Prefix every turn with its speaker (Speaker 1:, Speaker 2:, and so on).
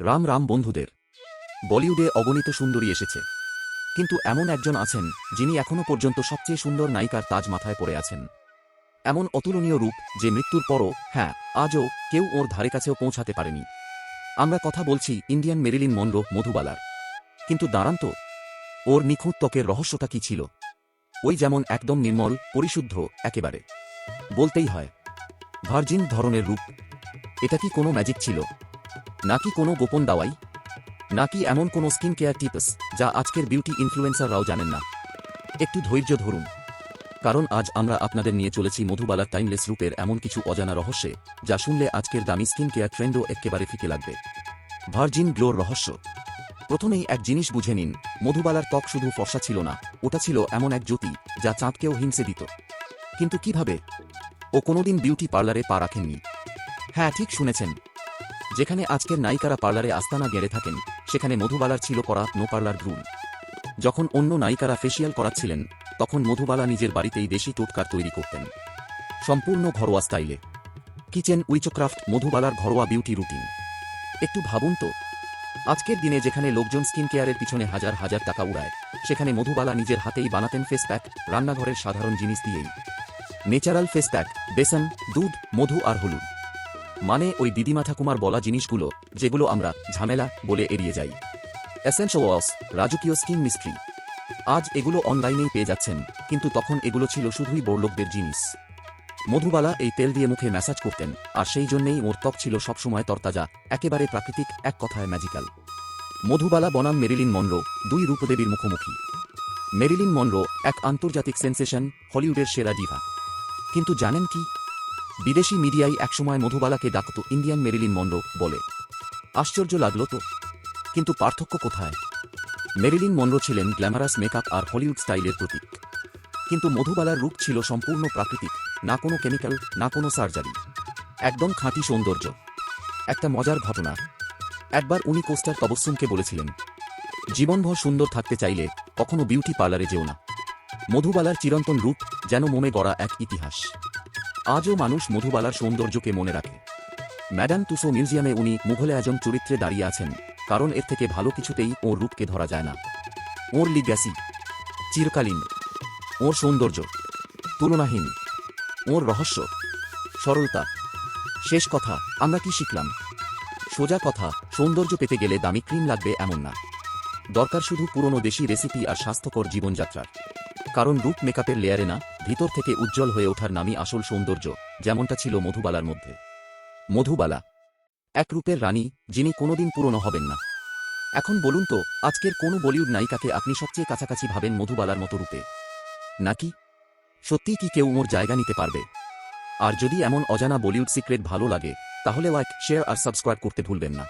Speaker 1: রাম রাম বন্ধুদের। বলিউডে অগণিত সুন্দরী এসেছে। কিন্তু এমন একজন আছেন, যিনি এখনও পর্যন্ত সবচেয়ে সুন্দর নায়িকার তাজ মাথায় পড়ে আছেন। এমন অতুলনীয় রূপ যে মৃত্যুর পরও হ্যাঁ আজও কেউ ওর ধারে কাছেও পৌঁছাতে পারেনি। আমরা কথা বলছি ইন্ডিয়ান মেরিলিন মনরো মধুবালার। কিন্তু দাঁড়ান তো, ওর নিখুঁত ত্বকের রহস্যটা কি ছিল? ওই যেমন একদম নির্মল, পরিশুদ্ধ, একেবারে। বলতেই হয়, ভার্জিন ধরনের রূপ। এটা কি কোনো ম্যাজিক ছিল? নাকি কোনো গোপন দাওয়াই? নাকি এমন কোনো স্কিন কেয়ার টিপস যা আজকের বিউটি ইনফ্লুয়েন্সাররাও জানেন না? একটু ধৈর্য ধরুন। কারণ আজ আমরা আপনাদের নিয়ে চলেছি মধুবালার টাইমলেস রূপের এমন কিছু অজানা রহস্যে যা শুনলে আজকের দামি স্কিন কেয়ার ট্রেন্ডও একেবারে ফিকে লাগবে। ভার্জিন গ্লোর রহস্য। প্রথমেই এক জিনিস বুঝে নিন, মধুবালার ত্বক শুধু ফর্সা ছিল না, ওটা ছিল এমন এক জ্যোতি যা চাঁদকেও হিংসে দিত। কিন্তু কীভাবে? ও কোনোদিন বিউটি পার্লারে পা রাখেননি। হ্যাঁ ঠিক শুনেছেন। যেখানে আজকের নায়িকারা পার্লারে আস্তানা গেড়ে থাকেন, সেখানে মধুবালার ছিল করা নো পার্লার রুল যখন অন্য নায়িকারা ফেসিয়াল করাচ্ছিলেন, তখন মধুবালা নিজের বাড়িতেই দেশি টোটকার তৈরি করতেন। সম্পূর্ণ ঘরোয়া স্টাইলে। কিচেন উইচক্রাফট, মধুবালার ঘরোয়া বিউটি রুটিন। একটু ভাবুন তো, আজকের দিনে যেখানে লোকজন স্কিন কেয়ারের পিছনে হাজার হাজার টাকা উড়ায়, সেখানে মধুবালা নিজের হাতেই বানাতেন ফেস প্যাক রান্নাঘরের সাধারণ জিনিস দিয়েই। নেচারাল ফেস প্যাক বেসন, দুধ, মধু আর হলুদ। মানে ওই দিদিমা ঠাকুমার বলা জিনিসগুলো, যেগুলো আমরা ঝামেলা বলে এড়িয়ে যাই। এসেন্সিয়াল ওয়াস রাজকীয় স্কিন মিস্ট্রি আজ এগুলো অনলাইনেই পেয়ে যাচ্ছেন, কিন্তু তখন এগুলো ছিল শুধুই বড়লোকদের জিনিস। মধুবালা এই তেল দিয়ে মুখে ম্যাসাজ করতেন, আর সেই জন্যেই ওর ত্বক ছিল সবসময় তরতাজা, একেবারে প্রাকৃতিক, এক কথায় ম্যাজিক্যাল। মধুবালা বনাম মেরিলিন মনরো, দুই রূপদেবীর মুখোমুখি। মেরিলিন মনরো, এক আন্তর্জাতিক সেন্সেশন, হলিউডের সেরা ডিভা। কিন্তু জানেন কি? বিদেশি মিডিয়ায় একসময় মধুবালাকে ডাকত, ইন্ডিয়ান মেরিলিন মনরো বলে। আশ্চর্য লাগল তো। কিন্তু পার্থক্য কোথায়? মেরিলিন মনরো ছিলেন গ্ল্যামারাস মেকআপ আর হলিউড স্টাইলের প্রতীক। কিন্তু মধুবালার রূপ ছিল সম্পূর্ণ প্রাকৃতিক, না কোনো কেমিক্যাল, না কোনো সার্জারি। একদম খাঁটি সৌন্দর্য। একটা মজার ঘটনা। একবার উনি কোস্টার তবস্সুমকে বলেছিলেন, জীবনভর সুন্দর থাকতে চাইলে কখনো বিউটি পার্লারে যেও না। মধুবালার চিরন্তন রূপ যেন মোমে গড়া এক ইতিহাস। আজও মানুষ মধুবালার সৌন্দর্যকে মনে রাখে। ম্যাডাম তুসো মিউজিয়ামে উনি মুঘলে আজম চরিত্রে দাঁড়িয়ে আছেন, কারণ এর থেকে ভালো কিছুতেই ওর রূপকে ধরা যায় না। ওর লিগ্যাসি চিরকালীন। ওর সৌন্দর্য, তুলনাহীন। ওর রহস্য, সরলতা। শেষ কথা, আমরা কি শিখলাম? সোজা কথা, সৌন্দর্য পেতে গেলে দামি ক্রিম লাগবে এমন না। দরকার শুধু পুরনো দেশি রেসিপি আর স্বাস্থ্যকর জীবনযাত্রার। কারণ রূপ মেকআপের লেয়ারে না ভিতর থেকে উজ্জ্বল হয়ে ওঠার নামই আসল সৌন্দর্য, যেমনটা ছিল মধুবালার মধ্যে। মধুবালা, এক রূপের রানী, যিনি কোনোদিন পুরনো হবেন না। এখন বলুন তো, আজকের কোন বলিউড নায়িকাকে আপনি সবচেয়ে কাছাকাছি ভাবেন মধুবালার মতো রূপে? নাকি? সত্যিই কি কেউ ওর জায়গা নিতে পারবে? আর যদি এমন অজানা বলিউড সিক্রেট ভালো লাগে, তাহলে লাইক শেয়ার আর সাবস্ক্রাইব করতে ভুলবেন না।